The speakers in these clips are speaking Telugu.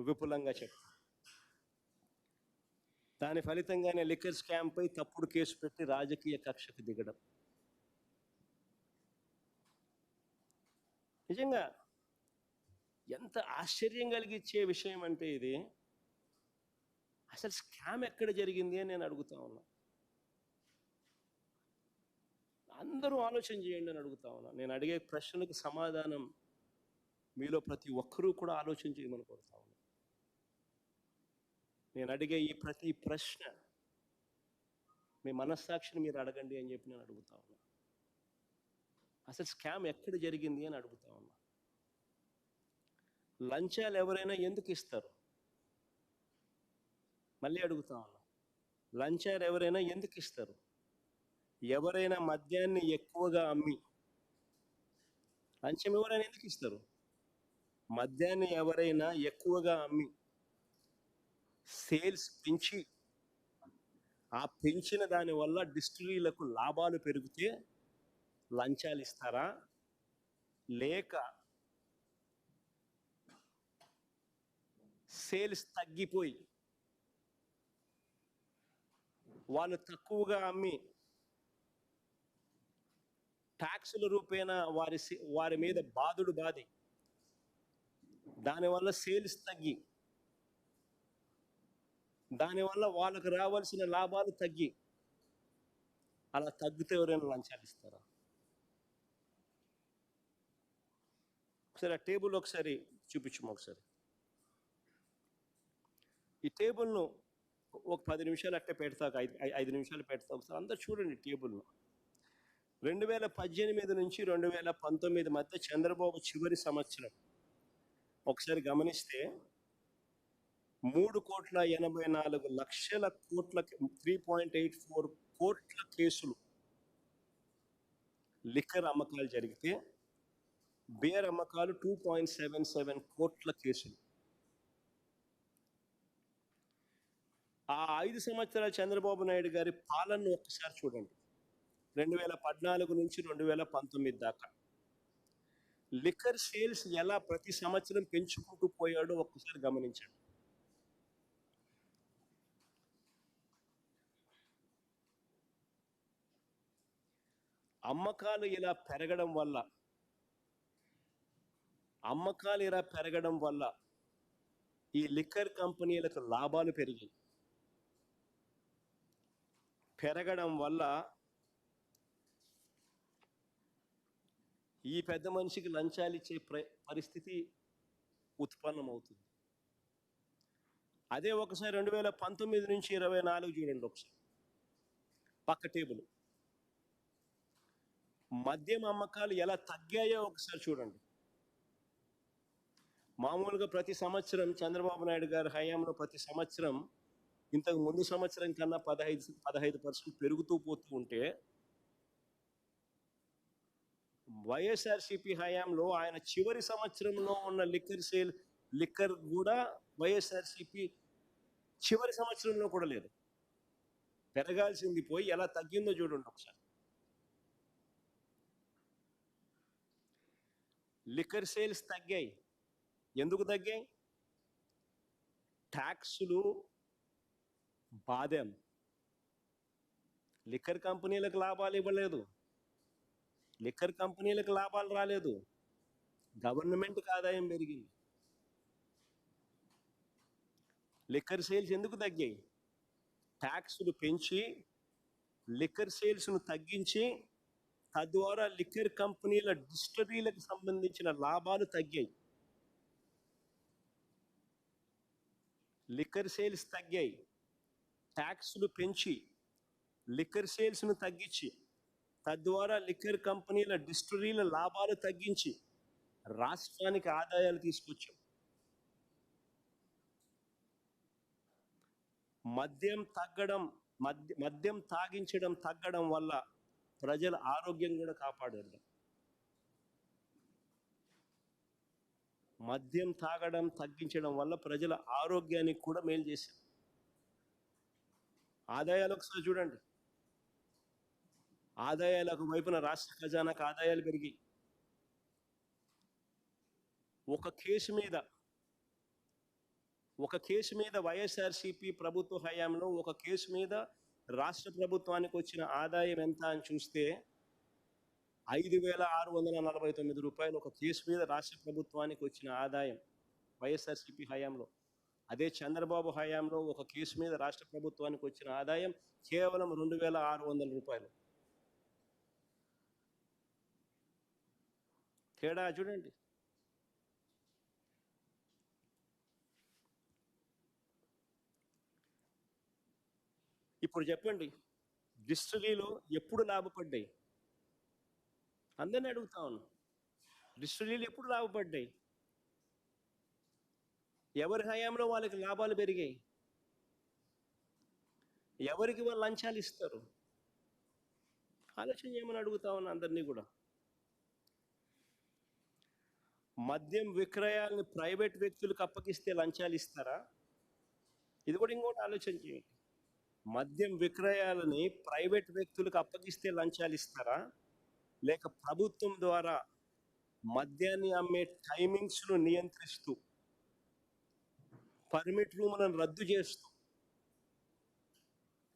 విపులంగా చెప్తాను దాని ఫలితంగానే లిక్కర్ స్కామ్పై తప్పుడు కేసు పెట్టి రాజకీయ కక్షకు దిగడం. నిజంగా ఎంత ఆశ్చర్యం కలిగించే విషయం అంటే ఇది అసలు స్కామ్ ఎక్కడ జరిగింది అని నేను అడుగుతా ఉన్నా. అందరూ ఆలోచన చేయండి అని అడుగుతా ఉన్నా. నేను అడిగే ప్రశ్నలకు సమాధానం మీలో ప్రతి ఒక్కరూ కూడా ఆలోచన చేయమని కోరుతా నేను అడిగే ఈ ప్రతి ప్రశ్న మీ మనస్సాక్షిని మీరు అడగండి అని చెప్పి నేను అడుగుతా ఉన్నా. అసలు స్కామ్ ఎక్కడ జరిగింది అని అడుగుతా ఉన్నా. లంచాలు ఎవరైనా ఎందుకు ఇస్తారు? మళ్ళీ అడుగుతా ఉన్నా. లంచాలు ఎవరైనా ఎందుకు ఇస్తారు? ఎవరైనా మద్యాన్ని ఎక్కువగా అమ్మి లంచం ఎవరైనా ఎందుకు ఇస్తారు? మద్యాన్ని ఎవరైనా ఎక్కువగా అమ్మి సేల్స్ పెంచి ఆ పెంచిన దాని వల్ల డిస్టిలరీలకు లాభాలు పెరిగితే లంచాలు ఇస్తారా? లేక సేల్స్ తగ్గిపోయి వాళ్ళు తక్కువగా అమ్మి ట్యాక్సుల రూపేణా వారి వారి మీద బాధుడు బాధి దానివల్ల సేల్స్ తగ్గి దానివల్ల వాళ్ళకు రావాల్సిన లాభాలు తగ్గి అలా తగ్గితే ఎవరైనా లంచాలు ఇస్తారా? ఒకసారి ఆ టేబుల్ ఒకసారి చూపించము ఒకసారి? ఈ టేబుల్ను ఒక పది నిమిషాలు అట్టే పెడతా ఐదు ఐ- ఐదు నిమిషాలు పెడతా. ఒకసారి అందరు చూడండి టేబుల్ను. రెండు వేల పద్దెనిమిది నుంచి రెండు వేల పంతొమ్మిది మధ్య చంద్రబాబు చివరి సంవత్సరం. ఒకసారి గమనిస్తే మూడు కోట్ల ఎనభై నాలుగు లక్షల కోట్ల త్రీ పాయింట్ ఎయిట్ ఫోర్ కోట్ల కేసులు లిక్కర్ అమ్మకాలు జరిగితే బేర్ అమ్మకాలు టూ పాయింట్ సెవెన్ సెవెన్ కోట్ల కేసులు. ఆ ఐదు సంవత్సరాల చంద్రబాబు నాయుడు గారి పాలనను ఒక్కసారి చూడండి. రెండు వేల పద్నాలుగు నుంచి రెండు వేల పంతొమ్మిది దాకా. లిక్కర్ సేల్స్ ఎలా ప్రతి సంవత్సరం పెంచుకుంటూ పోయాడో ఒక్కసారి గమనించండి. అమ్మకాలు ఇలా పెరగడం వల్ల అమ్మకాలు ఇలా పెరగడం వల్ల ఈ లిక్కర్ కంపెనీలకు లాభాలు పెరిగాయి. పెరగడం వల్ల ఈ పెద్ద మనిషికి లంచాలు ఇచ్చే పరిస్థితి ఉత్పన్నమవుతుంది. అదే ఒకసారి రెండు వేల పంతొమ్మిది నుంచి ఇరవై నాలుగు చూడండి ఒకసారి. పక్క టేబుల్. మద్యం అమ్మకాలు ఎలా తగ్గాయో ఒకసారి చూడండి. మామూలుగా ప్రతి సంవత్సరం చంద్రబాబు నాయుడు గారి హయాంలో ప్రతి సంవత్సరం ఇంతకు ముందు సంవత్సరం కన్నా పదహైదు పదహైదు పర్సెంట్ పెరుగుతూ పోతూ ఉంటే వైఎస్ఆర్సిపి హయాంలో ఆయన చివరి సంవత్సరంలో ఉన్న లిక్కర్ సేల్ లిక్కర్ కూడా వైఎస్ఆర్సిపి చివరి సంవత్సరంలో కూడా లేదు. పెరగాల్సింది పోయి ఎలా తగ్గిందో చూడండి ఒకసారి. లిక్కర్ సేల్స్ తగ్గాయి. ఎందుకు తగ్గాయి? ట్యాక్సులు బాదాం. లిక్కర్ కంపెనీలకు లాభాలు ఇవ్వలేదు. లిక్కర్ కంపెనీలకు లాభాలు రాలేదు. గవర్నమెంట్కి ఆదాయం పెరిగింది. లిక్కర్ సేల్స్ ఎందుకు తగ్గాయి? ట్యాక్సులు పెంచి లిక్కర్ సేల్స్ను తగ్గించి తద్వారా లిక్కర్ కంపెనీల డిస్టరీలకు సంబంధించిన లాభాలు తగ్గాయి. లిక్కర్ సేల్స్ తగ్గాయి. ట్యాక్స్లు పెంచి లిక్కర్ సేల్స్ను తగ్గించి తద్వారా లిక్కర్ కంపెనీల డిస్టరీల లాభాలు తగ్గించి రాష్ట్రానికి ఆదాయాలు తీసుకొచ్చాం. మద్యం తగ్గడం మద్య మద్యం తాగించడం తగ్గడం వల్ల ప్రజల ఆరోగ్యం కూడా కాపాడడం మద్యం తాగడం తగ్గించడం వల్ల ప్రజల ఆరోగ్యానికి కూడా మేలు చేశాం ఆదాయాలు ఒకసారి చూడండి. ఆదాయాలకు వైపున రాష్ట్ర ఖజానాకు ఆదాయాలు పెరిగి ఒక కేసు మీద ఒక కేసు మీద వైఎస్ఆర్సీపీ ప్రభుత్వ హయాంలో ఒక కేసు మీద రాష్ట్ర ప్రభుత్వానికి వచ్చిన ఆదాయం ఎంత అని చూస్తే ఐదు వేల ఆరు వందల నలభై తొమ్మిది రూపాయలు ఒక కేసు మీద రాష్ట్ర ప్రభుత్వానికి వచ్చిన ఆదాయం వైఎస్ఆర్సిపి హయాంలో. అదే చంద్రబాబు హయాంలో ఒక కేసు మీద రాష్ట్ర ప్రభుత్వానికి వచ్చిన ఆదాయం కేవలం రెండు వేల ఆరు వందల రూపాయలు. తేడా చూడండి. ఇప్పుడు చెప్పండి డిస్టరీలో ఎప్పుడు లాభపడ్డాయి? అందరిని అడుగుతా ఉన్నాను డిస్టిలీలు ఎప్పుడు లాభపడ్డాయి? ఎవరి హయాంలో వాళ్ళకి లాభాలు పెరిగాయి? ఎవరికి వాళ్ళు లంచాలు ఇస్తారు? ఆలోచన చేయమని అడుగుతా ఉన్నా అందరినీ కూడా. మద్యం విక్రయాలను ప్రైవేట్ వ్యక్తులకు అప్పగిస్తే లంచాలు ఇస్తారా? ఇది కూడా ఇంకోటి ఆలోచన చేయండి. మద్యం విక్రయాలని ప్రైవేట్ వ్యక్తులకు అప్పగిస్తే లంచాలు ఇస్తారా? లేక ప్రభుత్వం ద్వారా మద్యాన్ని అమ్మే టైమింగ్స్ను నియంత్రిస్తూ పర్మిట్ రూములను రద్దు చేస్తూ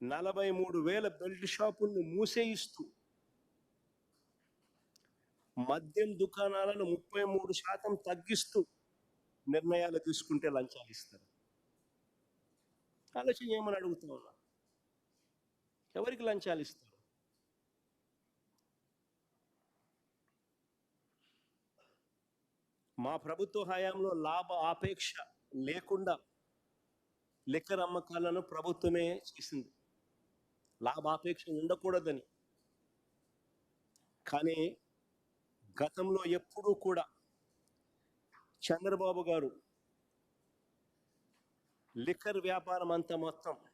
నలభై మూడు వేల బెల్ట్ షాపులను మూసేయిస్తూ మద్యం దుకాణాలను ముప్పై మూడు శాతం తగ్గిస్తూ నిర్ణయాలు తీసుకుంటే లంచాలు ఇస్తారు? ఆలోచన చేయమని అడుగుతా ఎవరికి లంచాలు ఇస్తారు? మా ప్రభుత్వ హయాంలో లాభ ఆపేక్ష లేకుండా లిక్కర్ అమ్మకాలను ప్రభుత్వమే చేసింది. లాభాపేక్ష ఉండకూడదని. కానీ గతంలో ఎప్పుడూ కూడా చంద్రబాబు గారు లిక్కర్ వ్యాపారం అంతా మొత్తం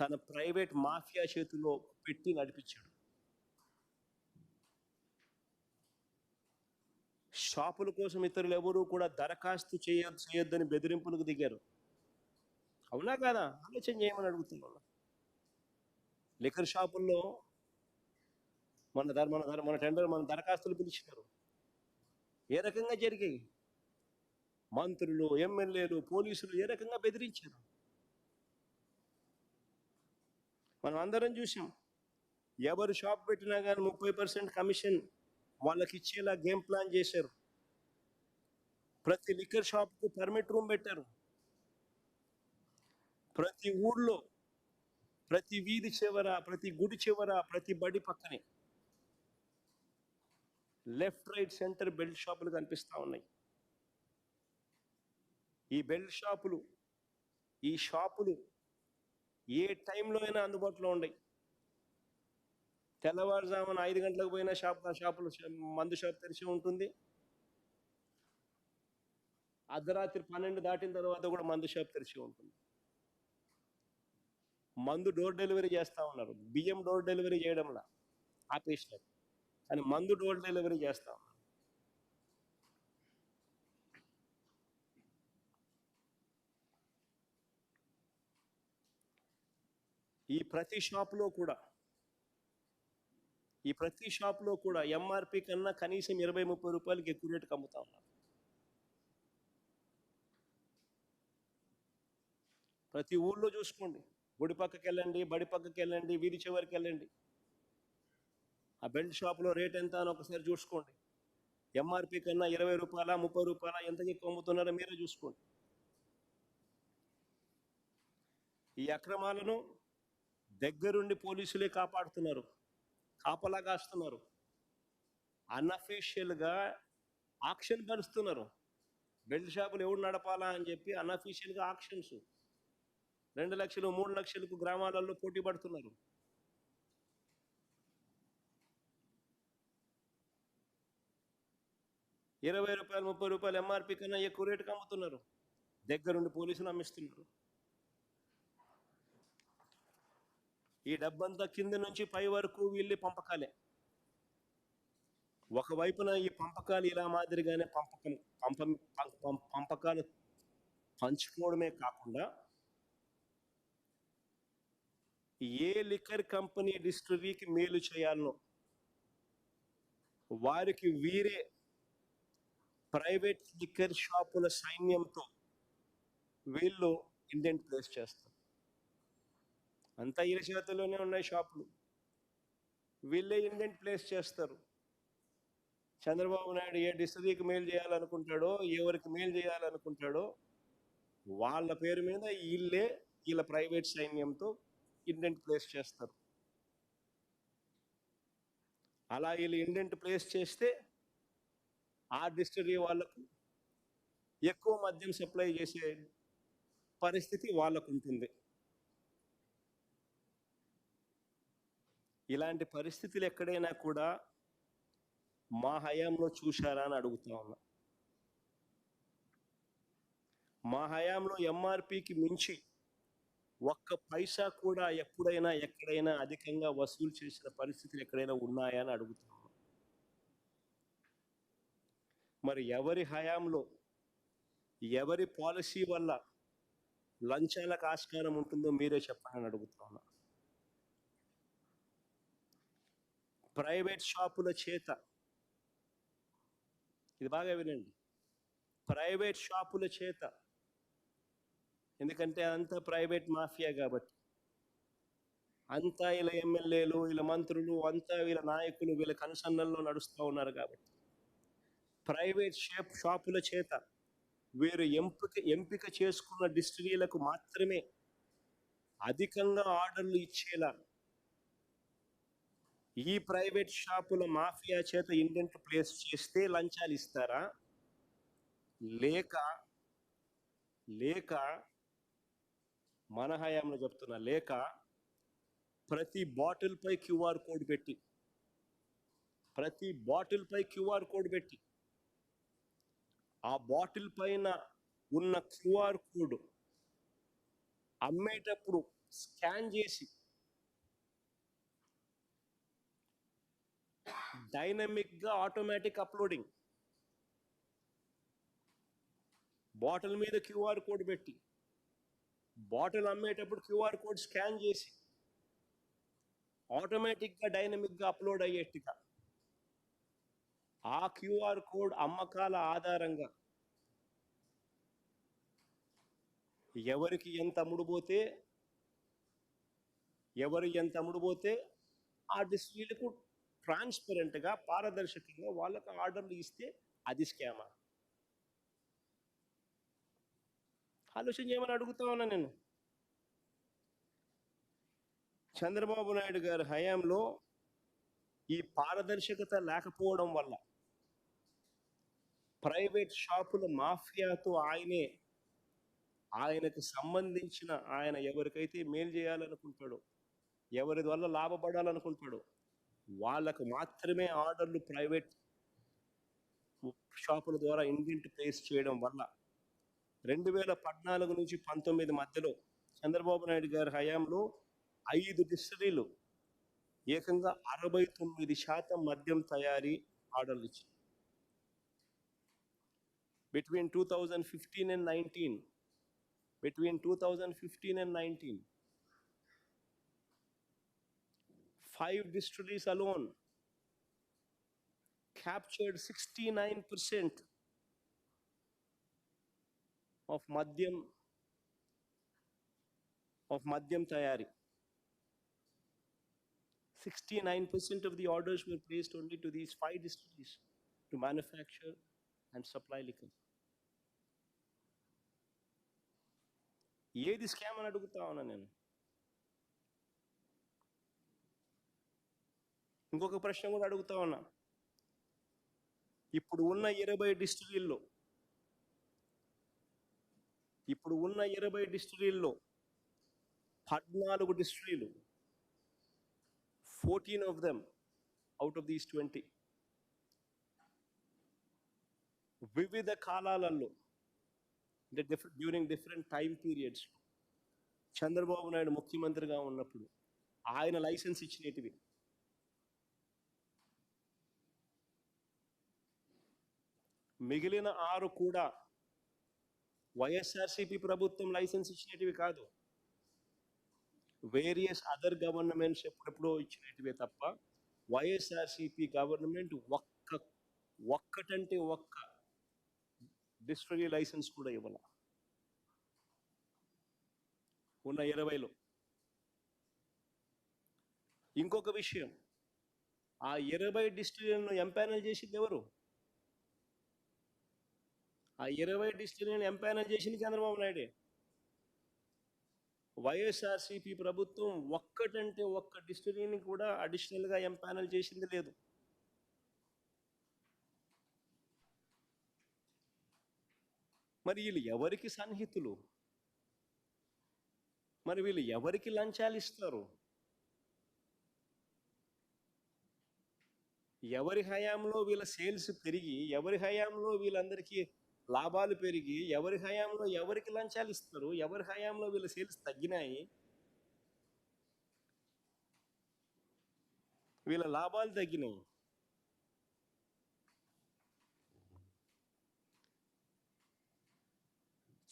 తన ప్రైవేట్ మాఫియా చేతిలో పెట్టి నడిపించాడు. షాపుల కోసం ఇతరులు ఎవరూ కూడా దరఖాస్తు చేయ చేయొద్దని బెదిరింపులకు దిగారు. అవునా కాదా? ఆలోచన చేయమని అడుగుతున్నాను. లిక్కర్ షాపుల్లో మన ధర మన ధర మన టెండర్ మన దరఖాస్తులు పిలిచినారు. ఏ రకంగా జరిగాయి? మంత్రులు ఎమ్మెల్యేలు పోలీసులు ఏ రకంగా బెదిరించారు? మనం అందరం చూసాం ఎవరు షాప్ పెట్టినా కానీ ముప్పై పర్సెంట్ కమిషన్ వాళ్ళకి ఇచ్చేలా గేమ్ ప్లాన్ చేశారు. ప్రతి లిక్కర్ షాప్కు పర్మిట్ రూమ్ పెట్టారు. ప్రతి ఊళ్ళో ప్రతి వీధి చివర ప్రతి గుడి చివర ప్రతి బడి పక్కనే లెఫ్ట్ రైట్ సెంటర్ బెల్ట్ షాపులు కనిపిస్తూ ఉన్నాయి. ఈ బెల్ట్ షాపులు ఈ షాపులు ఏ టైంలో అయినా అందుబాటులో ఉన్నాయి తెల్లవారుజామున ఐదు గంటలకు పోయిన షాప్ షాపులు మందు షాప్ తెరిచి ఉంటుంది. అర్ధరాత్రి పన్నెండు దాటిన తర్వాత కూడా మందు షాప్ తెరిచి ఉంటుంది. మందు డోర్ డెలివరీ చేస్తూ ఉన్నారు. బియ్యం డోర్ డెలివరీ చేయడంలా. ఆపేసినారు. కానీ మందు డోర్ డెలివరీ చేస్తా ఉన్నారు. ఈ ప్రతి షాపులో కూడా ఈ ప్రతి షాప్లో కూడా ఎంఆర్పి కన్నా కనీసం ఇరవై ముప్పై రూపాయలకి ఎక్కువ రేటుకి అమ్ముతా ఉన్నారు. ప్రతి ఊళ్ళో చూసుకోండి. గుడి పక్కకి వెళ్ళండి బడి పక్కకి వెళ్ళండి వీధి చివరికి వెళ్ళండి. ఆ బెల్ట్ షాప్లో రేట్ ఎంత అని ఒకసారి చూసుకోండి. ఎంఆర్పి కన్నా ఇరవై రూపాయల ముప్పై రూపాయల ఎంతకి ఎక్కువ అమ్ముతున్నారో మీరే చూసుకోండి. ఈ అక్రమాలను దగ్గరుండి పోలీసులే కాపాడుతున్నారు. కాపలా కాస్తున్నారు అన్అఫీషియల్గా ఆక్షన్ పరుస్తున్నారు బెల్ట్ షాపులు ఎవడు నడపాలా అని చెప్పి అన్అఫీషియల్గా ఆక్షన్స్ రెండు లక్షలు మూడు లక్షలకు గ్రామాలలో పోటీ పడుతున్నారు. ఇరవై రూపాయలు ముప్పై రూపాయలు ఎంఆర్పి కన్నా ఎక్కువ రేటుకి అమ్ముతున్నారు. దగ్గరుండి పోలీసులు అమ్మిస్తున్నారు. ఈ డబ్బంతా కింద నుంచి పై వరకు వీళ్ళే పంపకాలే. ఒకవైపున ఈ పంపకాలు ఇలా మాదిరిగానే పంపకం పంప పంపకాలు పంచుకోవడమే కాకుండా ఏ లిక్కర్ కంపెనీ డిస్ట్రిబ్యూకి మేలు చేయాలనో వారికి వీరే ప్రైవేట్ లిక్కర్ షాపుల సైన్యంతో వీళ్ళు ఇండియన్ ప్లేస్ చేస్తారు. అంతా ఈయన చేతుల్లోనే ఉన్నాయి షాపులు. వీళ్ళే ఇండెంట్ ప్లేస్ చేస్తారు. చంద్రబాబు నాయుడు ఏ డిస్ట్రిక్ట్కి మేలు చేయాలనుకుంటాడో ఎవరికి మేలు చేయాలనుకుంటాడో వాళ్ళ పేరు మీద వీళ్ళే వీళ్ళ ప్రైవేట్ సైన్యంతో ఇండెంట్ ప్లేస్ చేస్తారు. అలా వీళ్ళు ఇండెంట్ ప్లేస్ చేస్తే ఆ డిస్టరీ వాళ్ళకు ఎక్కువ మద్యం సప్లై చేసే పరిస్థితి వాళ్ళకు ఉంటుంది. ఇలాంటి పరిస్థితులు ఎక్కడైనా కూడా మా హయాంలో చూశారా అని అడుగుతా ఉన్నా. మా హయాంలో ఎంఆర్పికి మించి ఒక్క పైసా కూడా ఎప్పుడైనా ఎక్కడైనా అధికంగా వసూలు చేసిన పరిస్థితులు ఎక్కడైనా ఉన్నాయా అని అడుగుతా ఉన్నా. మరి ఎవరి హయాంలో ఎవరి పాలసీ వల్ల లంచాలకు ఆస్కారం ఉంటుందో మీరే చెప్పాలని అని అడుగుతా ఉన్నా ప్రైవేట్ షాపుల చేత. ఇది బాగా వినండి. ప్రైవేట్ షాపుల చేత. ఎందుకంటే అంతా ప్రైవేట్ మాఫియా కాబట్టి. అంతా ఇలా ఎమ్మెల్యేలు వీళ్ళ మంత్రులు అంతా వీళ్ళ నాయకులు వీళ్ళ కనుసన్నల్లో నడుస్తూ ఉన్నారు కాబట్టి. ప్రైవేట్ షాప్ షాపుల చేత వీరు ఎంపిక ఎంపిక చేసుకున్న డిస్టిరీలకు మాత్రమే అధికంగా ఆర్డర్లు ఇచ్చేలా ఈ ప్రైవేట్ షాపుల మాఫియా చేత ఇండెంట్ ప్లేస్ చేస్తే లంచాలు ఇస్తారా? లేక లేక మన హయాంలో చెప్తున్నా లేక ప్రతి బాటిల్ పై క్యూఆర్ కోడ్ పెట్టి ప్రతి బాటిల్ పై క్యూఆర్ కోడ్ పెట్టి ఆ బాటిల్ పైన ఉన్న క్యూఆర్ కోడ్ అమ్మేటప్పుడు స్కాన్ చేసి డైనమిక్గా ఆటోమేటిక్ అప్లోడింగ్. బాటిల్ మీద క్యూఆర్ కోడ్ పెట్టి బాటిల్ అమ్మేటప్పుడు క్యూఆర్ కోడ్ స్కాన్ చేసి ఆటోమేటిక్గా డైనమిక్గా అప్లోడ్ అయ్యేట్టుగా. ఆ క్యూఆర్ కోడ్ అమ్మకాల ఆధారంగా ఎవరికి ఎంత అమ్ముడుపోతే ఎవరు ఎంత అమ్ముడుపోతే ఆ డిస్ట్రీలకు ట్రాన్స్పరెంట్గా పారదర్శకంగా వాళ్ళకు ఆర్డర్లు ఇస్తే అది స్కామా ఆలోచన చేయమని అడుగుతా ఉన్నా నేను. చంద్రబాబు నాయుడు గారి హయాంలో ఈ పారదర్శకత లేకపోవడం వల్ల ప్రైవేట్ షాపుల మాఫియాతో ఆయనే ఆయనకు సంబంధించిన ఆయన ఎవరికైతే మేలు చేయాలనుకుంటాడో ఎవరి వల్ల లాభపడాలనుకుంటాడో వాళ్ళకు మాత్రమే ఆర్డర్లు ప్రైవేట్ షాపుల ద్వారా ఇండియన్ ప్లేస్ చేయడం వల్ల రెండు వేల పద్నాలుగు నుంచి పంతొమ్మిది మధ్యలో చంద్రబాబు నాయుడు గారి హయాంలో ఐదు డిస్టరీలు ఏకంగా అరవై తొమ్మిది శాతం మద్యం తయారీ ఆర్డర్లు ఇచ్చింది. And 2015 between two between fifteen and nineteen five distilleries alone captured 69% of Madhyam of Madhyam Tayari. 69% of the orders were placed only to these five distilleries to manufacture and supply liquor. ఏది స్కామ్ అని అడుగుతా ఉన్నా నేను ఇంకొక ప్రశ్న కూడా అడుగుతా ఉన్నా. ఇప్పుడు ఉన్న ఇరవై డిస్టిలీల్లో ఇప్పుడు ఉన్న ఇరవై డిస్టిలీల్లో పద్నాలుగు డిస్టిలీలు fourteen of them out of these twenty వివిధ కాలాలలో అంటే different during different time periods Chandrababu Naidu ముఖ్యమంత్రిగా ఉన్నప్పుడు ఆయన లైసెన్స్ ఇచ్చినటివి మిగిలిన ఆరు కూడా వైఎస్ఆర్సిపి ప్రభుత్వం లైసెన్స్ ఇచ్చినటివి కాదు. వేరియస్ అదర్ గవర్నమెంట్స్ ఎప్పుడెప్పుడో ఇచ్చినటివే తప్ప వైఎస్ఆర్సిపి గవర్నమెంట్ ఒక్క ఒక్కటంటే ఒక్క డిస్ట్రీ లైసెన్స్ కూడా ఇవ్వాల. ఉన్న ఇరవైలో. ఇంకొక విషయం ఆ ఇరవై డిస్టిలీలను ఎంపానల్ చేసింది ఎవరు? ఆ ఇరవై డిస్టిలీలను ఎంపానల్ చేసింది చంద్రబాబు నాయుడే. వైఎస్ఆర్సీపీ ప్రభుత్వం ఒక్కటంటే ఒక్క డిస్టిలీని కూడా అడిషనల్గా ఎంపానల్ చేసింది లేదు. మరి వీళ్ళు ఎవరికి సన్నిహితులు? మరి వీళ్ళు ఎవరికి లంచాలు ఇస్తారు? ఎవరి హయాంలో వీళ్ళ సేల్స్ పెరిగి ఎవరి హయాంలో వీళ్ళందరికీ లాభాలు పెరిగి ఎవరి హయాంలో ఎవరికి లంచాలు ఇస్తారు ఎవరి హయాంలో వీళ్ళ సేల్స్ తగ్గినాయి వీళ్ళ లాభాలు తగ్గినాయి.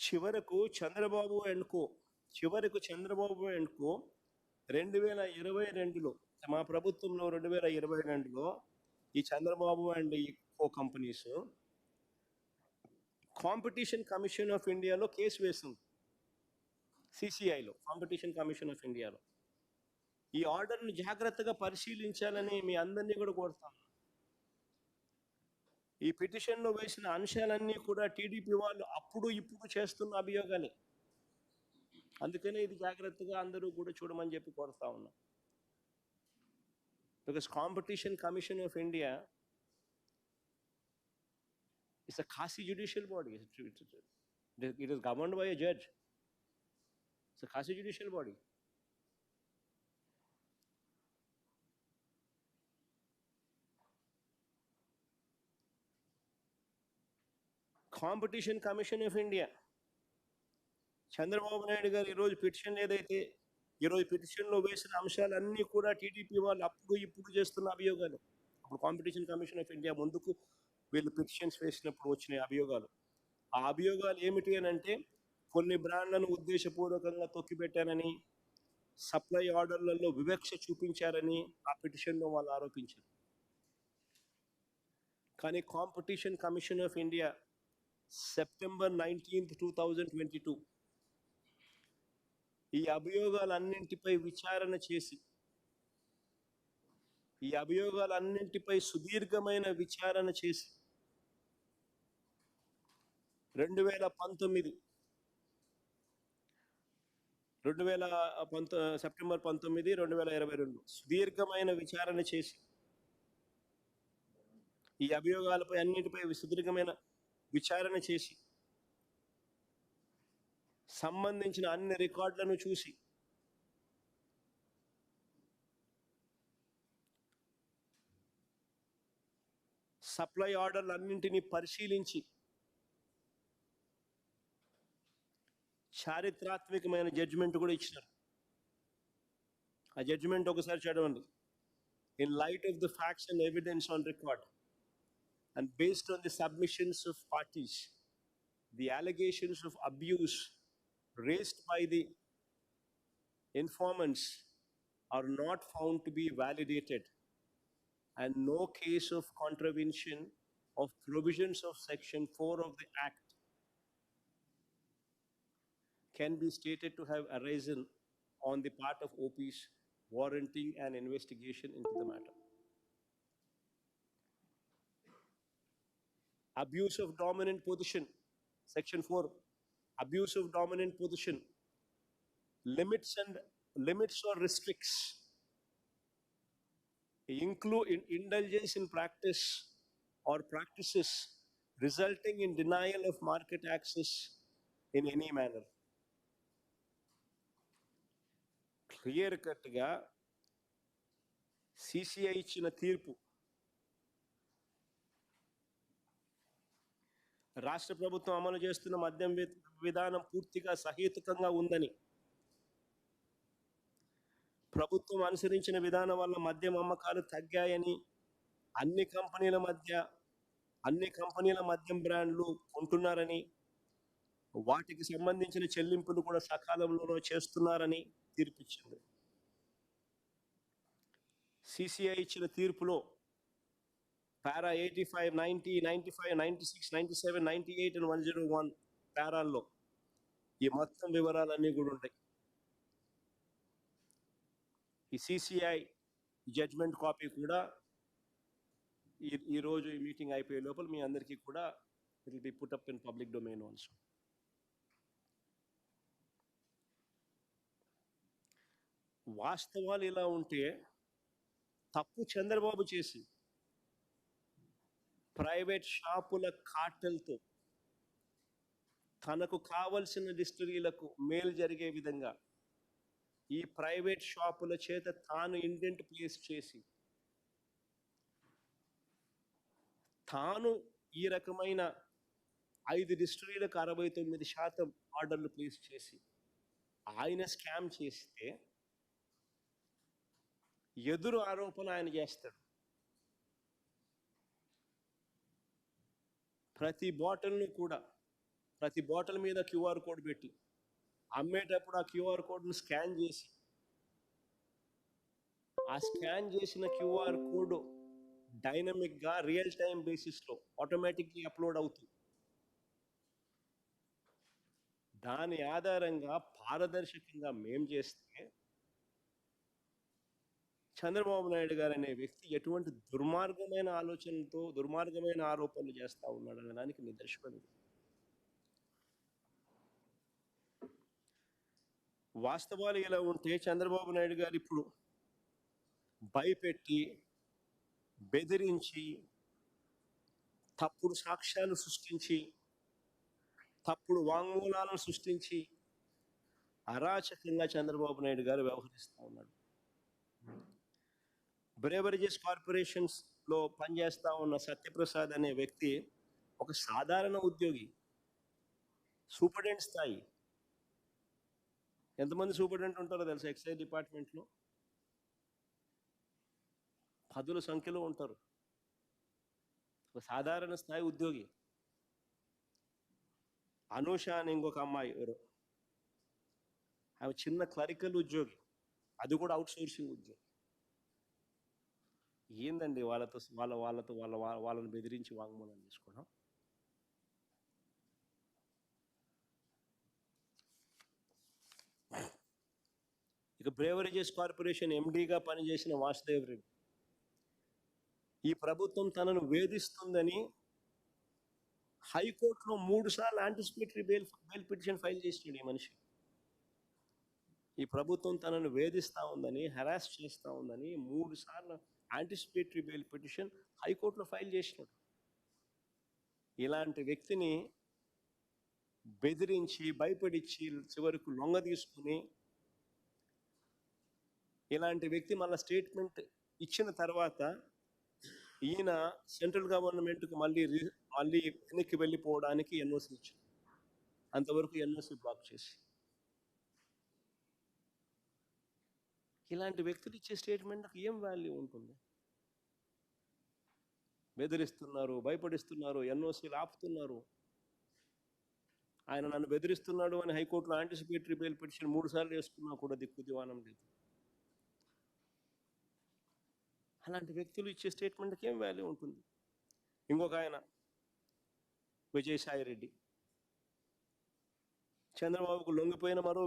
చివరకు చంద్రబాబు అండ్ కో చివరకు చంద్రబాబు అండ్ కో రెండు వేల ఇరవై రెండులో మా ప్రభుత్వంలో రెండు వేల ఇరవై రెండులో ఈ చంద్రబాబు అండ్ ఈ co companies competition commission of ఇండియాలో కేసు వేసింది. సిసిఐలో కాంపిటీషన్ కమిషన్ ఆఫ్ ఇండియాలో ఈ ఆర్డర్ను జాగ్రత్తగా పరిశీలించాలని మీ అందరినీ కూడా కోరుతాను. ఈ పిటిషన్లో వేసిన అంశాలన్నీ కూడా టీడీపీ వాళ్ళు అప్పుడు ఇప్పుడు చేస్తున్న అభియోగాలే. అందుకనే ఇది జాగ్రత్తగా అందరూ కూడా చూడమని చెప్పి కోరుతా ఉన్నాం. Because competition commission of India It's a Khasi judicial body It is governed by a judge It's a Khasi judicial body competition commission of India Chandrababu Naidu garu ఈరోజు పిటిషన్ ఏదైతే ఈరోజు పిటిషన్లో వేసిన అంశాలన్నీ కూడా టీడీపీ వాళ్ళు అప్పుడు ఇప్పుడు చేస్తున్న అభియోగాలు. అప్పుడు కాంపిటీషన్ కమిషన్ ఆఫ్ ఇండియా ముందుకు వీళ్ళు పిటిషన్స్ వేసినప్పుడు వచ్చిన అభియోగాలు. ఆ అభియోగాలు ఏమిటి అని అంటే కొన్ని బ్రాండ్లను ఉద్దేశపూర్వకంగా తొక్కిపెట్టారని సప్లై ఆర్డర్లలో వివక్ష చూపించారని ఆ పిటిషన్లో వాళ్ళు ఆరోపించారు. కానీ competition commission of India September nineteenth two thousand twenty two ఈ అభియోగాలన్నింటిపై విచారణ చేసి ఈ అభియోగాలన్నింటిపై సుదీర్ఘమైన విచారణ చేసి రెండు వేల పంతొమ్మిది. రెండు వేల పంతొ సెప్టెంబర్ పంతొమ్మిది రెండు వేల ఇరవై రెండు. సుదీర్ఘమైన విచారణ చేసి ఈ అభియోగాలపై అన్నిటిపై సుదీర్ఘమైన విచారణ చేసి సంబంధించిన అన్ని రికార్డులను చూసి సప్లై ఆర్డర్లు అన్నింటినీ పరిశీలించి చారిత్రాత్మకమైన జడ్జిమెంట్ కూడా ఇచ్చినారు ఆ జడ్జిమెంట్ ఒకసారి చదవండి in light of the facts and evidence on record and based on the submissions of parties, the allegations of abuse raised by the informants are not found to be validated, and no case of contravention of provisions of Section 4 of the Act can be stated to have arisen on the part of OPs warranting an investigation into the matter. abuse of dominant position section 4 abuse of dominant position limits and limits or restricts include in indulgence in practice or practices resulting in denial of market access in any manner clear కట్గా సిసిఐ ఇచ్చిన తీర్పు. రాష్ట్ర ప్రభుత్వం అమలు చేస్తున్న మద్యం విధానం పూర్తిగా సహేతుకంగా ఉందని. ప్రభుత్వం అనుసరించిన విధానం వల్ల మద్యం అమ్మకాలు తగ్గాయని అన్ని కంపెనీల మధ్య అన్ని కంపెనీల మద్యం బ్రాండ్లు కొంటున్నారని వాటికి సంబంధించిన చెల్లింపులు కూడా సకాలంలో చేస్తున్నారని తీర్పిచ్చింది. సిసిఐ ఇచ్చిన తీర్పులో para eighty five ninety ninety five ninety six ninety seven ninety eight and one zero one పారాల్లో ఈ మొత్తం వివరాలన్నీ కూడా ఉంటాయి ఈ సిసిఐ జడ్జ్మెంట్ కాపీ కూడా ఈ ఈరోజు ఈ మీటింగ్ అయిపోయే లోపల మీ అందరికీ కూడా it will be put up in public domain also వాస్తవాలు ఇలా ఉంటే తప్పు చంద్రబాబు చేసి ప్రైవేట్ షాపుల కాటలతో తనకు కావలసిన డిస్టరీలకు మేలు జరిగే విధంగా ఈ ప్రైవేట్ షాపుల చేత తాను ఇండెంట్ ప్లేస్ చేసి తాను ఈ రకమైన ఐదు డిస్టరీలకు అరవై తొమ్మిది శాతం ఆర్డర్లు ప్లేస్ చేసి ఆయన స్కామ్ చేస్తే ఎదురు ఆరోపణ ఆయన చేస్తాడు. ప్రతి బాటిల్ను కూడా ప్రతి బాటిల్ మీద క్యూఆర్ కోడ్ పెట్టి అమ్మేటప్పుడు ఆ క్యూఆర్ కోడ్ను స్కాన్ చేసి ఆ స్కాన్ చేసిన క్యూఆర్ కోడ్ డైనమిక్గా రియల్ టైం బేసిస్లో ఆటోమేటిక్గా అప్లోడ్ అవుతుంది. దాని ఆధారంగా పారదర్శకంగా మేం చేస్తే చంద్రబాబు నాయుడు గారు అనే వ్యక్తి ఎటువంటి దుర్మార్గమైన ఆలోచనలతో దుర్మార్గమైన ఆరోపణలు చేస్తా ఉన్నాడు అనే దానికి నిదర్శనం వాస్తవాలు ఇలా ఉంటే చంద్రబాబు నాయుడు గారు ఇప్పుడు భయపెట్టి బెదిరించి తప్పుడు సాక్ష్యాలు సృష్టించి తప్పుడు వాంగ్మూలాలను సృష్టించి అరాచకంగా చంద్రబాబు నాయుడు గారు వ్యవహరిస్తూ ఉన్నాడు. బ్రేవరేజెస్ కార్పొరేషన్స్లో ఉన్న సత్యప్రసాద్ అనే వ్యక్తి ఒక సాధారణ ఉద్యోగి సూపరింటెండెంట్ స్థాయి. ఎంతమంది సూపరింటెండెంట్ ఉంటారో తెలుసా ఎక్సైజ్ డిపార్ట్మెంట్లో? పదుల సంఖ్యలో ఉంటారు. ఒక సాధారణ స్థాయి ఉద్యోగి. అనూష అని ఇంకొక అమ్మాయి ఎవరు? ఆమె చిన్న క్లరికల్ ఉద్యోగి. అది కూడా అవుట్ సోర్సింగ్ ఉద్యోగి. ఏందండి వాళ్ళతో వాళ్ళ వాళ్ళతో వాళ్ళ వాళ్ళని బెదిరించి వాంగ్మూలం తీసుకోవడం ఇక బ్రేవరేజెస్ కార్పొరేషన్ ఎండీగా పనిచేసిన వాసుదేవ్ రెడ్డి. ఈ ప్రభుత్వం తనను వేధిస్తుందని హైకోర్టులో మూడు సార్లు anticipatory bail bail petition file చేసినాడు ఈ మనిషి. ఈ ప్రభుత్వం తనను వేధిస్తూ ఉందని హెరాస్ చేస్తూ ఉందని మూడు సార్లు యాంటిసిపేటరీ బెయిల్ పిటిషన్ హైకోర్టులో ఫైల్ చేసినాడు. ఇలాంటి వ్యక్తిని బెదిరించి భయపడిచ్చి చివరకు లొంగ తీసుకుని ఇలాంటి వ్యక్తి మళ్ళీ స్టేట్మెంట్ ఇచ్చిన తర్వాత ఈయన సెంట్రల్ గవర్నమెంట్కి మళ్ళీ రి- మళ్ళీ వెనక్కి వెళ్ళిపోవడానికి ఎన్ఓసి ఇచ్చింది. అంతవరకు ఎన్ఓసి బ్లాక్ చేసి ఇలాంటి వ్యక్తులు ఇచ్చే స్టేట్మెంట్కి ఏం వాల్యూ ఉంటుంది? బెదిరిస్తున్నారు భయపడిస్తున్నారు ఎన్ఓసీలు ఆపుతున్నారు. ఆయన నన్ను బెదిరిస్తున్నాడు అని హైకోర్టులో యాంటిసిపేటరీ బెయిల్ పిటిషన్ మూడు సార్లు వేసుకున్నా కూడా దిక్కు దివానం లేదు. అలాంటి వ్యక్తులు ఇచ్చే స్టేట్మెంట్కి ఏం వాల్యూ ఉంటుంది? ఇంకొక ఆయన విజయసాయి రెడ్డి. చంద్రబాబుకు లొంగిపోయిన మరో